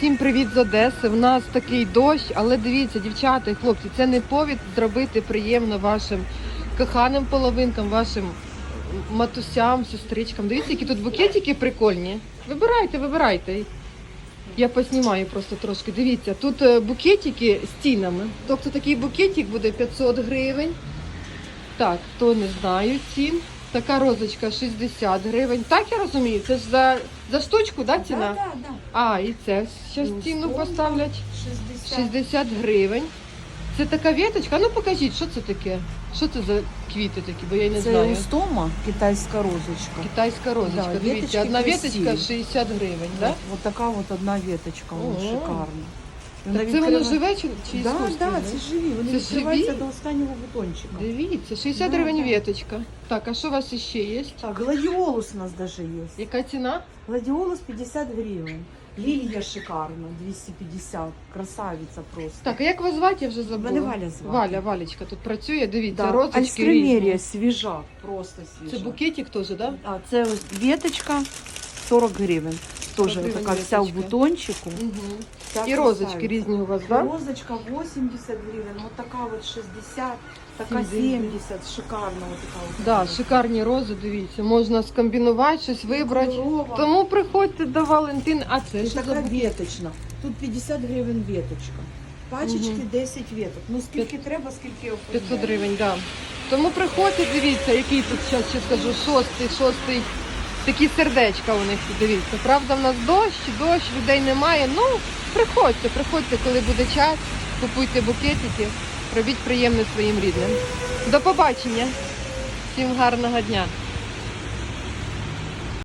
Всім привіт з Одеси. У нас такий дощ, але дивіться, дівчата і хлопці, це не повід зробити приємно вашим коханим половинкам, вашим матусям, сестричкам. Дивіться, які тут букетики прикольні. Вибирайте, вибирайте. Я поснімаю просто трошки. Дивіться, тут е, букетики стінами. Тобто такий букетик буде 500 гривень. Так, то не знаю цін. Така розочка 60 гривень. Так я розумію, це ж за, за штучку, да, ціна? Да, да, да. А, і це ще Ну, стіну поставлять 60. 60 гривень. Це така віточка. Ну покажіть, що це таке? Що це за квіти такі, бо я не Це знаю. еустома, китайська розочка. Китайська розочка. Да, Дивіться, веточки одна красиві. віточка 60 гривень, Да? так? Вот така от одна веточка, вона Ого. шикарна. Так це воно живе чи, чи Да, іскусственне? да, це живі. Вони Це відкриваються живі? до останнього бутончика. Дивіться, 60 Да, гривень да. віточка. Так, а що у вас ще є? Так, гладіолус у нас даже є. Яка ціна? Гладіолус 50 гривень. Лілія шикарна, 250. Красавиця просто. Так, а як вас звати? Я вже забула. Мене Валя звати. Валя, Валечка тут працює. Дивіться, Да. розочки різні. свіжа, просто свіжа. Це букетик теж, так? Да? А, це ось веточка 40 гривень. Теж 40 така вся в бутончику. Угу. Вся І розочки різні у вас, так? Да? Розочка 80 гривень, вот така вот 60, така Ці 70, шикарна вот така вот. Да, шикарні рози, дивіться, можна скомбінувати, щось вибрати. Кольорова. Тому приходьте до Валентин. А це І що за така букет? веточна. Тут 50 гривень веточка. Пачечки Мгм. 10 веток. Ну скільки треба, скільки 500 гривень, да. Тому приходьте, дивіться, який тут зараз ще скажу, шостий, шостий. Такі сердечка у них, дивіться. Правда, в нас дощ, дощ, людей немає. Ну, приходьте, приходьте, коли буде час, купуйте букетики, робіть приємне своїм рідним. До побачення. Всім гарного дня.